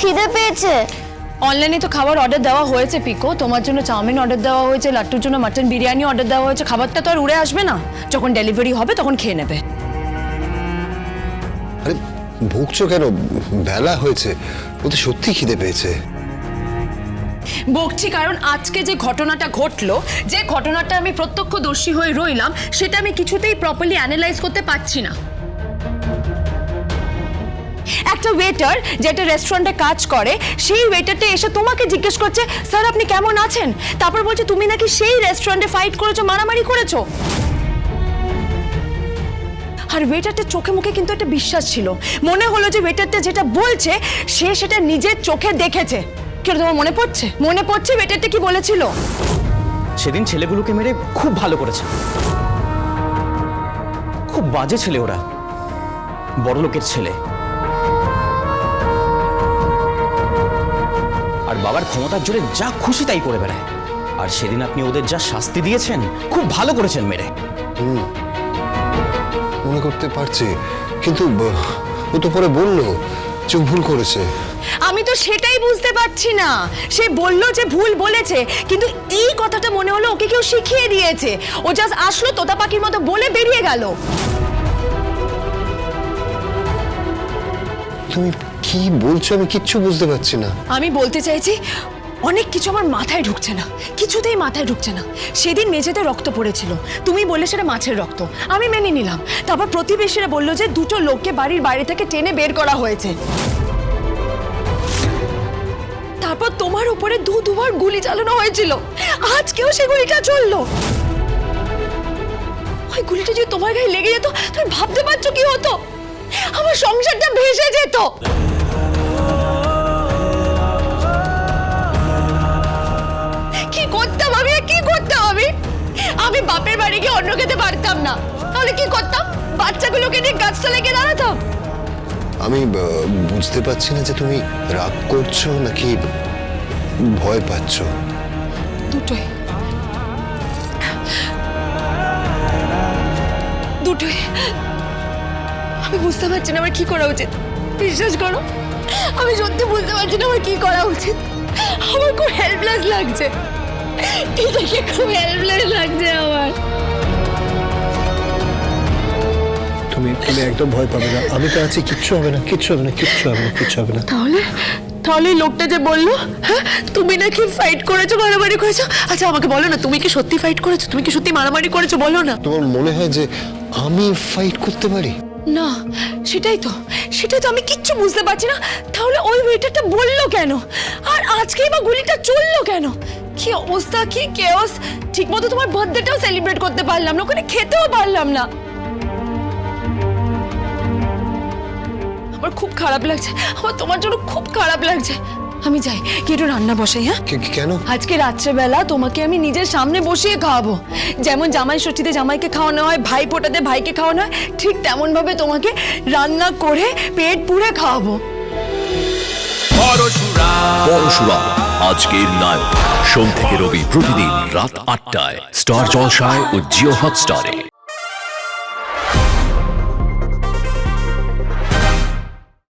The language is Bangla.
খিদে পেয়েছে। অনলাইনে তো খাবার অর্ডার দেওয়া হয়েছে পিকো তোমার জন্য চাউমিন অর্ডার দেওয়া হয়েছে লাট্টুর জন্য মাটন বিরিয়ানি অর্ডার দেওয়া হয়েছে। খাবারটা তো আর উড়ে আসবে না। যখন ডেলিভারি হবে তখন খেয়ে নেবে। আরে ভুগছো কেন? বেলা হয়েছে। ওতে সত্যি খিদে পেয়েছে। বকছি কারণ আজকে যে ঘটনাটা ঘটলো যে ঘটনাটা আমি প্রত্যক্ষদর্শী হয়ে রইলাম সেটা আমি কিছুতেই প্রপারলি অ্যানালাইজ করতে পারছি না। একটা ওয়েটার যেটা রেস্টুরেন্টে কাজ করে, সেই ওয়েটারটা এসে তোমাকে জিজ্ঞেস করছে, স্যার, আপনি কেমন আছেন? তারপর বলছে, তুমি নাকি সেই রেস্টুরেন্টে ফাইট করেছ, মারামারি করেছ? আর ওয়েটারটার চোখে মুখে কিন্তু একটা বিশ্বাস ছিল। মনে হলো যে ওয়েটারটা যেটা বলছে, সে সেটা নিজের চোখে দেখেছে। কেন তোমার মনে পড়ছে? মনে পড়ছে ওয়েটারটা কি বলেছিল? সেদিন ছেলেগুলোকে মেরে খুব ভালো করেছে। খুব বাজে ছেলে ওরা। বড় লোকের ছেলে। আর বাবার ক্ষমতার জোরে যা খুশি তাই করে বেড়ায়। আর সেদিন আপনি ওদের যা শাস্তি দিয়েছেন খুব ভালো করেছেন মেরে। মনে করতে পারছি কিন্তু ও তো পরে বলল চোখ ভুল করেছে। আমি তো সেটাই বুঝতে পারছি না। সে বলল যে ভুল বলেছে কিন্তু এই কথাটা মনে হলো ওকে কেউ শিখিয়ে দিয়েছে। ও জাস্ট আসলো তোতা পাখির মতো বলে বেরিয়ে গেল। তুমি কি বলছো? আমি কিচ্ছু বুঝতে পারছি না। আমি বলতে চাইছি, অনেক কিছু আমার মাথায় ঢুকছে না। কিছুতেই মাথায় ঢুকছে না। সেদিন মেঝেতে রক্ত পড়েছিল। তুমি বললে সেটা মাছের রক্ত। আমি মেনে নিলাম। তারপর প্রতিবেশীরা বলল যে দুটো লোককে বাড়ির বাইরে থেকে টেনে বের করা হয়েছে। তারপর তোমার উপরে দু দুবার গুলি চালানো হয়েছিল। আজকেও সে গুলিটা চলল। ওই গুলিটা যদি তোমার গায়ে লেগে যেত, তুমি ভাবতে পারছ কি হতো? আমার সংসারটা ভেসে যেত। কি করতাম আমি? কি করতাম আমি? আমি বাপের বাড়ি গিয়ে অন্য খেতে পারতাম না। তাহলে কি করতাম? বাচ্চাগুলোকে নিয়ে গাছতলায় গিয়ে দাঁড়াতাম? আমি বুঝতে পারছি না যে তুমি রাগ করছ নাকি ভয় পাচ্ছ। দুটোই। দুটোই। আমি বুঝতে পারছি না আমার কি করা উচিত। বিশ্বাস করো আমি সত্যি বুঝতে পারছি না আমার কি করা উচিত। আমার খুব হেল্পলেস লাগছে। এটাকে খুব হেল্পলেস লাগছে আমার। তুমি তুমি একদম ভয় পাবে না। আমি তো আছি কিচ্ছু হবে না কিচ্ছু হবে না কিচ্ছু হবে না কিচ্ছু হবে না। তাহলে তাহলে লোকটা যে বলল হ্যাঁ তুমি নাকি ফাইট করেছ মারামারি করেছ? আচ্ছা আমাকে বলো না তুমি কি সত্যি ফাইট করেছ? তুমি কি সত্যি মারামারি করেছ? বলো না। তোমার মনে হয় যে আমি ফাইট করতে পারি? না, সেটাই তো সেটাই তো আমি কিচ্ছু বুঝতে পারছি না। তাহলে ওই ওয়েটারটা বলল কেন? আর আজকেই বা গুলিটা চলল কেন? কি অবস্থা, কি কেওস ঠিকমতো তোমার বার্থডেটাও সেলিব্রেট করতে পারলাম না, ওখানে খেতেও পারলাম না। আমার খুব খারাপ লাগছে, আমার তোমার জন্য খুব খারাপ লাগছে। আমি যাই কি একটু রান্না বসাই হ্যাঁ? কেন? আজকে রাত্রেবেলা তোমাকে আমি নিজের সামনে বসিয়ে খাওয়াবো। যেমন জামাই ষষ্ঠীতে জামাইকে খাওয়ানো হয় ভাই ফোটাতে ভাইকে খাওয়ানো হয় ঠিক তেমন ভাবে তোমাকে রান্না করে পেট পুড়ে খাওয়াবো। পরশুরা আজকের নায়ক। সোম থেকে রবি প্রতিদিন রাত আটটায়। স্টার জলসায় ও জিও হটস্টারে।